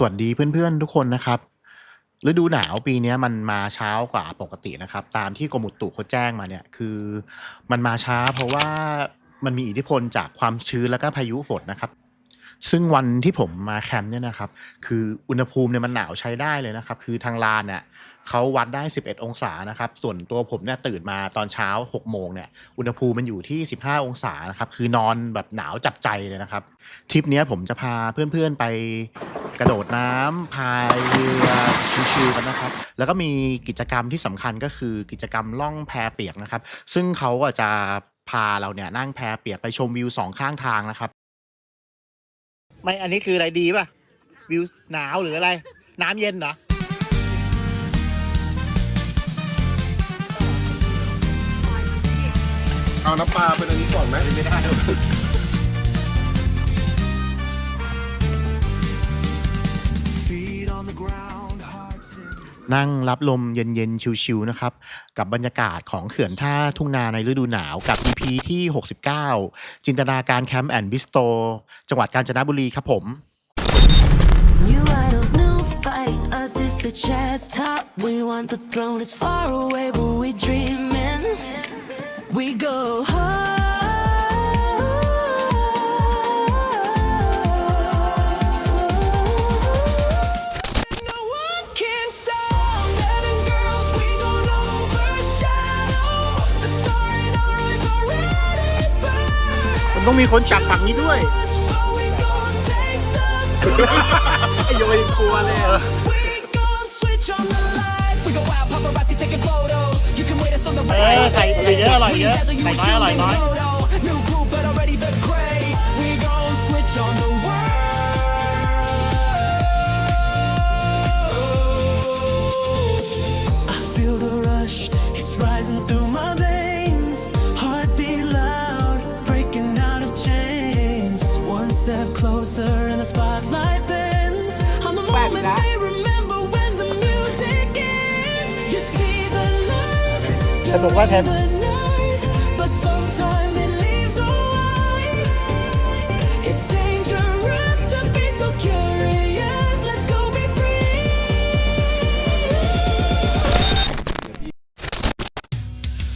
สวัสดีเพื่อนๆ ทุกคนนะครับฤดูหนาวปีนี้มันมาเช้ากว่าปกตินะครับ ตามที่กรมอุตุเขาแจ้งมาเนี่ยคือมันมาช้าเพราะว่ามันมีอิทธิพลจากความชื้นแล้วก็พายุฝนนะครับ ซึ่งวันที่ผมมาแคมป์เนี่ยนะครับ คืออุณหภูมิเนี่ยมันหนาวใช้ได้เลยนะครับ คือทางลานเนี่ยเขาวัดได้ 11 องศานะครับ ส่วนตัวผมเนี่ยตื่นมาตอนเช้า 6 โมงเนี่ย อุณหภูมิมันอยู่ที่ 15 องศานะครับ คือนอนแบบหนาวจับใจเลยนะครับ ทริปนี้ผมจะพาเพื่อนๆไปกระโดดน้ำพายเรือชิวๆกันนะครับ แล้วก็มีกิจกรรมที่สำคัญก็คือกิจกรรมล่องแพเปียกนะครับ ซึ่งเขาก็จะพาเราเนี่ยนั่งแพเปียกไปชมวิวสองข้างทางนะครับ ไม่อันนี้คืออะไรดีป่ะ วิวหนาวหรืออะไร น้ำเย็นเหรอเอาน้ำปลาเป็นอันนี้ก่อนไหมไม่ได้ นั่งรับลมเย็นๆ ชิวๆนะครับ กับบรรยากาศของเขื่อนท่าทุ่งนาในฤดูหนาวกับ EP ที่ 69 จินตนาการแคมป์แอนด์บิสโตจังหวัดกาญจนบุรีครับผม New idols, new fighting us is the chest top. We want the throne It's far away, but we dreaming. We go high. ต้องมีคนจับฝั่งนี้ด้วย That's why we gon' take the ไอ้โยยังกลัวเลยอะ We gon' switch on the light. We go out, paparazzi taking photos. You can wait us on the เออใส่ใส่เยอะอร่อยเยอะ Dazzle you ใส่ with น้อยอ shoes ร่อย in น้อย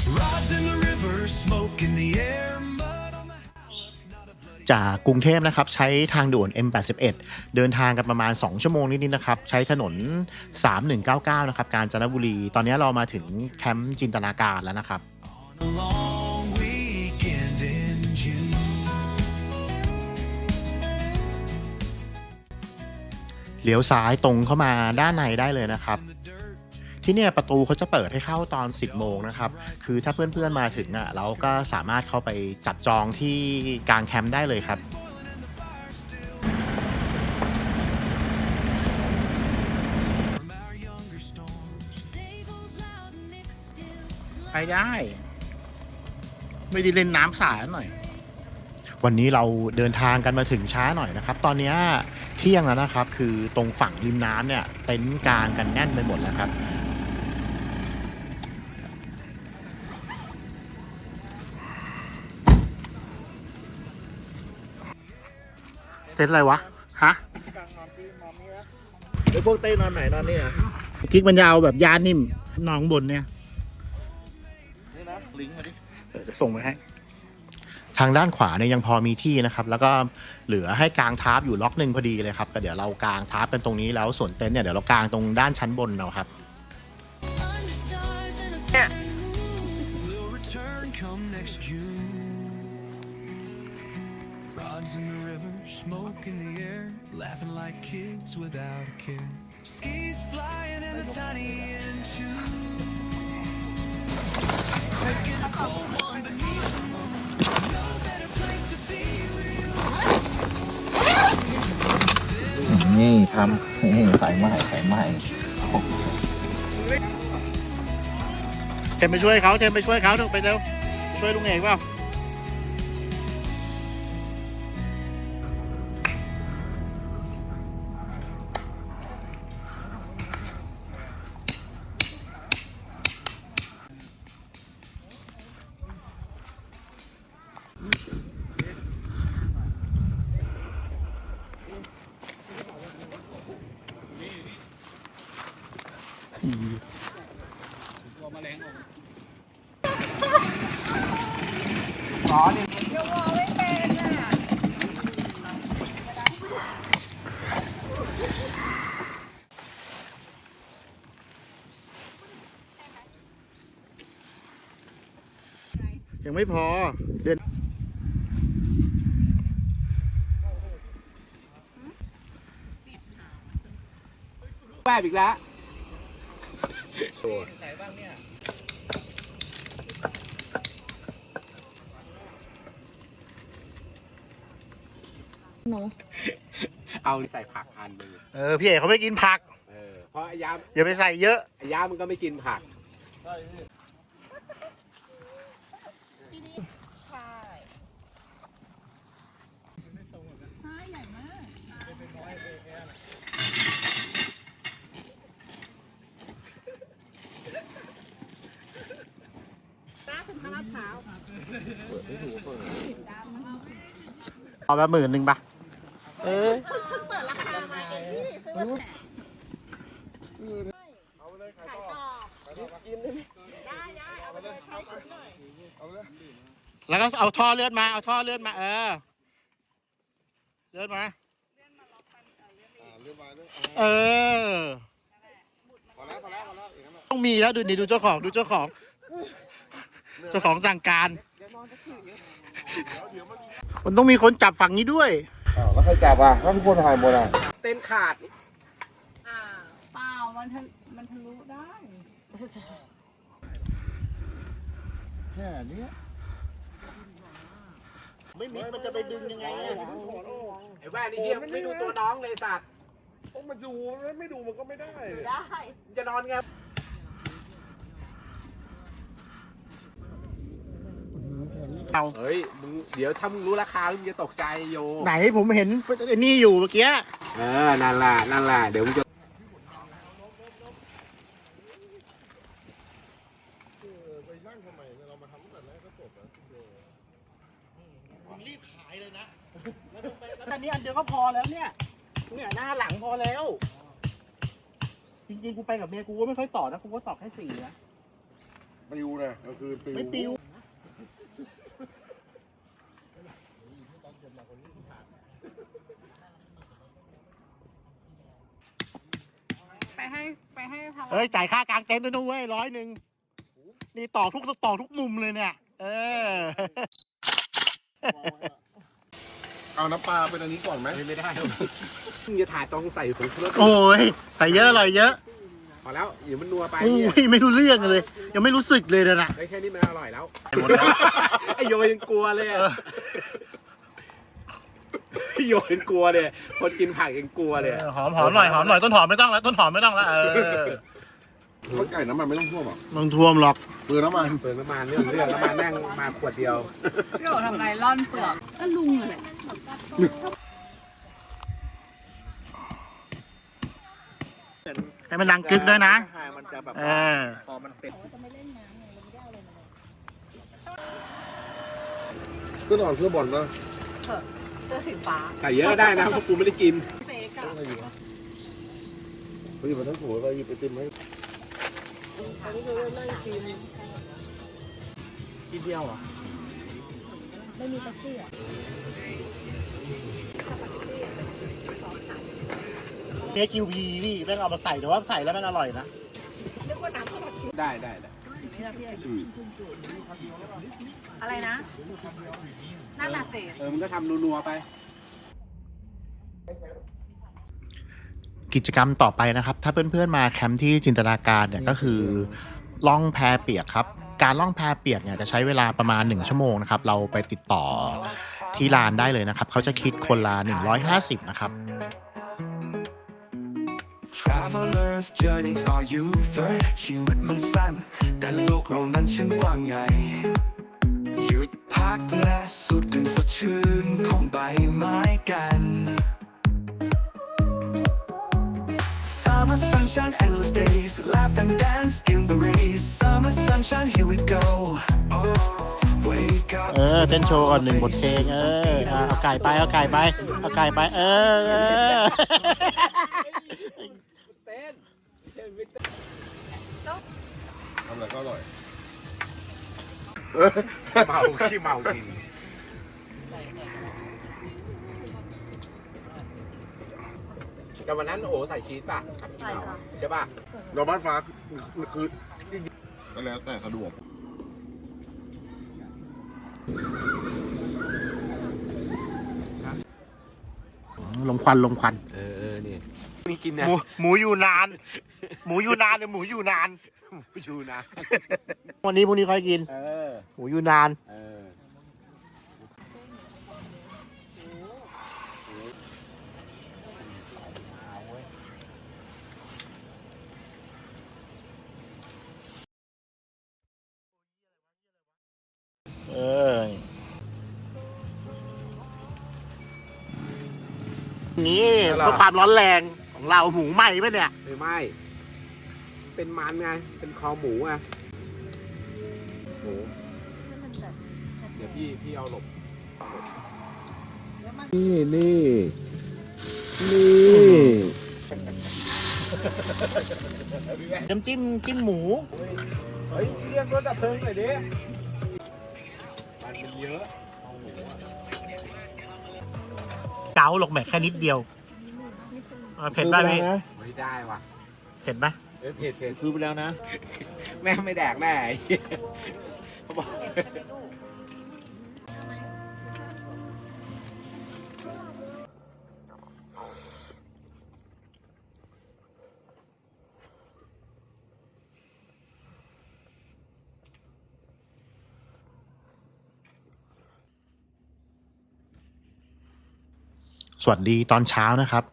Rods in the river, smoke จากกรุงเทพนะครับใช้ทางด่วน M81 เดินทางกันประมาณ 2 ชั่วโมงนิดๆนะครับ ใช้ถนน 3199 นะครับ กาญจนบุรี ตอนนี้เรามาถึงแคมป์จินตนาการแล้วนะครับ เลี้ยวซ้ายตรงเข้ามาด้านในได้เลยนะครับ ที่เนี่ยประตูเขาจะเปิดให้เข้าตอน 10 โมงนะครับ คือถ้าเพื่อนๆมาถึงอะเราก็สามารถเข้าไปจับจองที่กลางแคมป์ได้เลยครับไปได้ ไม่ได้เล่นน้ำสาดหน่อย วันนี้เราเดินทางกันมาถึงช้าหน่อยนะครับ ตอนเนี้ยเที่ยงแล้วนะครับ คือตรงฝั่งริมน้ำเนี่ย เต็นท์กลางกันแน่นไปหมดแล้วครับ เต้นอะไรวะ ฮะไอ้พวกเต้นอนไหนนอนนี่อะกิ๊กมันยาวแบบยานิ่มนอนข้างบนเนี่ย นี่นะลิงก์มาดิเออจะส่งไปให้ ทางด้านขวาเนี่ยยังพอมีที่นะครับ แล้วก็เหลือให้กางทาร์ปอยู่ล็อกหนึ่งพอดีเลยครับก็เดี๋ยวเรากางทาร์ปกันตรงนี้แล้วส่วนเต็นท์เนี่ยเดี๋ยวเรากางตรงด้านชั้นบนเราครับ Under stars and a sun. Will return come next June. Rods in the river, smoke in the air, laughing like kids without a care. Skis flying in the tiny tube. Quick and cold one beneath the moon. No better place to be real. นี่ทำนี่สายไหมสายไหม เทมไปช่วยเขาเทมไปช่วยเขาเถอะไปเร็ว ช่วยลุงเอกเปล่า ยังไม่พอเดือนแวบอีกแล้ว เอาใส่ผักอันหนึ่งเออพี่เอกเขาไม่กินผัก เออเพราะไอ้ยามอย่าไปใส่เยอะ ไอ้ยามมันก็ไม่กินผัก เอาแบบหมื่นหนึ่งปะเออแล้วก็เอาท่อเลือดมาเอาท่อเลือดมา เออ เลือดมาเออพอแล้วพอแล้วพอแล้วอย่างนั้นแหละต้องมีแล้วดูนี่ดูเจ้าของดูเจ้าของ เจ้าของสั่งการมัน ต้องมีคนจับฝั่งนี้ด้วยอ้าวแล้วใครจับอะถ้าทุกคนหายหมดอะเต้นขาด อ่าเปล่ามันทะมันทะลุได้ แค่เนี้ยไม่มิดมันจะไปดึงยังไงอะไอ้แว่นนี่เฮียไม่ดูตัวน้องเลยสัตว์ โอ้มันดูมันไม่ดูมันก็ไม่ได้ ได้มันจะนอนไง เอาเฮ้ยมึงเดี๋ยวถ้ามึงรู้ราคามึงจะตกใจโยไหนผมเห็นไอ้นี่อยู่เมื่อกี้เออนั่นแหละนั่นแหละเดี๋ยวมึงจะไปนั่งทำไมเนี่ยเรามาทำตั้งแต่แรกก็จบแล้วผมรีบขายเลยนะแล้วต้องไปแล้วตอนนี้อันเดียวก็พอแล้วเนี่ยเนี่ยหน้าหลังพอแล้ว จริงๆกูไปกับเมียกูก็ไม่ค่อยต่อนะกูก็ต่อแค่สี่นะ ปิวนะก็คือปิว ไม่ปิว ให้ไปให้พาเอ้ยจ่ายค่ากลางเต็นท์ด้วยนะเว้ยร้อยหนึ่งนี่ต่อทุกต่อทุกมุมเลยเนี่ย เออ เอาน้ำปลาเป็นอันนี้ก่อนไหมไม่ได้มึงจะถ่ายตรงใส่ผงชูรสโอ้ยใส่เยอะอร่อยเยอะพอแล้วเดี๋ยวมันนัวไปโอ้ยไม่รู้เรื่องเลย ยังไม่รู้สึกเลยนะนะไอ้แค่นี้มันอร่อยแล้วหมดแล้ว ไอ้โยยังกลัวเลยอะเออไอ้ โยยังกลัวเลยคนกินผักยังกลัวเลยเออหอมหอมหน่อยหอมหน่อยต้นหอมไม่ต้องแล้วต้นหอมไม่ต้องแล้วเออข้าวไก่น้ำมันไม่ต้องท่วมหรอกไมึงท่วมหรอกเปลืองน้ำมันเปลืองน้ำมันเรื่องเรื่องน้ำมันแม่งมาขวดเดียวพี่โอทำไรร่อนเปลือกก็ลุงเลยให้มันดังกึกด้วยนะ มันจะแบบเออพอมันเต็มก็นอนเสื้อบอลนะเสื้อสีฟ้าใส่เยอะก็ได้นะเพราะกูไม่ได้กินเฟกอะอะไรอยู่วะเฮ้ยมันทั้งหัวไปหยิบไอติมให้ทีเดียวเหรอไม่มีกระเสื้อเนี่ยคิวพีนี่แม่งเอามาใส่แต่ว่าใส่แล้วมันอร่อยนะได้ได้ได้ อะไรนะนั่นน่ะสิเออมึงก็ทำนัวๆไป กิจกรรมต่อไปนะครับ ถ้าเพื่อนๆมาแคมป์ที่จินตนาการเนี่ยก็คือล่องแพเปียกครับ การล่องแพเปียกเนี่ยจะใช้เวลาประมาณ 1 ชั่วโมงนะครับ เราไปติดต่อที่ลานได้เลยนะครับ เขาจะคิดคนละ150 นะครับ Travelers journeys are you first ชีวิตมันสั้น แต่โลกเรานั้นช่างกว้างใหญ่ หยุดพักและสูดกลิ่นสดชื่นของใบไม้กัน Summer sunshine, endless days, laugh and dance in the race. Summer sunshine, here we go. เออเต้นโชว์ก่อนหนึ่งบทเพลงเออเอาไก่ไปเอาไก่ไปเอาไก่ไปเออเออ ทำอะไรก็อร่อย เมาขี้เมาจริงแต่วันนั้นโอ้ใส่ชีสป่ะกับพี่เมาใช่ป่ะเราบ้านฟ้าคือคือก็แล้วแต่สะดวกลงควันลงควันเออเออนี่มีกินนะหมูหมูอยู่นาน หมูอยู่นานหรือหมูอยู่นาน ชูนะวันนี้พรุ่งนี้ค่อยกินเออหมูอยู่นาน เออเออนี่เพื่อความร้อนแรงของเราหมูไหม้ปะเนี่ยหรือไม่ เป็นมันไง เป็นคอหมูไงหมูเดี๋ยวพี่พี่เอาหลบนี่นี่นี่น้ำจิ้มจิ้มหมู เฮ้ยเรียกรถดับเพลิงหน่อยดิ มันมันเยอะเกาหรอกแหมแค่นิดเดียวอะเผ็ดป่ะพี่ไม่ได้ว่ะ เผ็ดไหม เออเผ็ดเผ็ดซื้อไปแล้วนะ แม่ไม่แดกแน่ไอ้เหี้ยเขาบอกสวัสดีตอนเช้านะครับ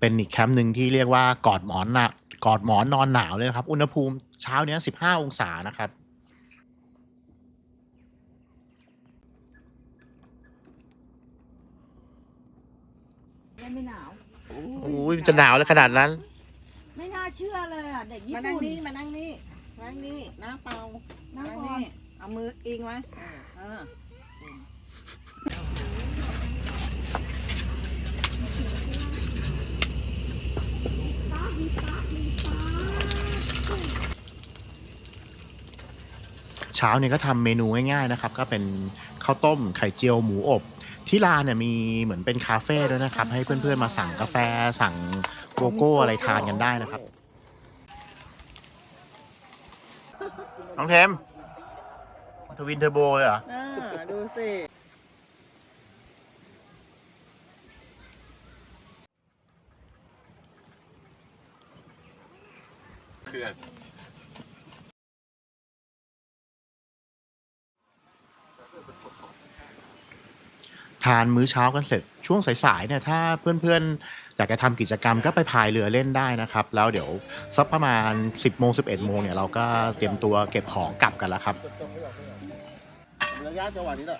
เป็นอีกแคมป์หนึ่งที่เรียกว่ากอดหมอนนะ กอดหมอนนอนหนาวเลยนะครับ อุณหภูมิเช้าเนี้ย15องศานะครับไม่หนาว โอ้ยจะหนาวเลยขนาดนั้น ไม่น่าเชื่อเลยอะ เด็กญี่มานั่งปุ่น นี่มานั่งนี่นั่งนี่น้าเปล่านั่งนั่งก่อน นี่เอามืออิงไว้เออ เช้าเนี่ยก็ทำเมนูง่ายๆนะครับ ก็เป็นข้าวต้มไข่เจียวหมูอบที่ร้านเนี่ยมีเหมือนเป็นคาเฟ่ด้วยนะครับ ให้เพื่อนๆมาสั่งกาแฟสั่งโกโก้อะไรทานกันได้นะครับ น้องเทมทวินเทอร์โบเลยเหรอเออดูสิ ทานมื้อเช้ากันเสร็จช่วงสายๆเนี่ยถ้าเพื่อนๆอยากจะทำกิจกรรมก็ไปพายเรือเล่นได้นะครับ แล้วเดี๋ยวสักประมาณ 10โมง11โมงเนี่ยเราก็เตรียมตัวเก็บของกลับกันแล้วครับระยะจังหวะนี้แหละ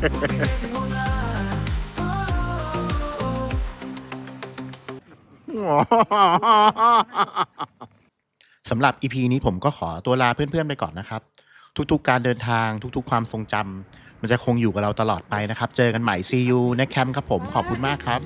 สำหรับ EP นี้ผมก็ขอตัวลาเพื่อนๆไปก่อนนะครับ ทุกๆการเดินทางทุกๆความทรงจำมันจะคงอยู่กับเราตลอดไปนะครับ เจอกันใหม่ See you ในแคมป์ครับผมขอบคุณมากครับ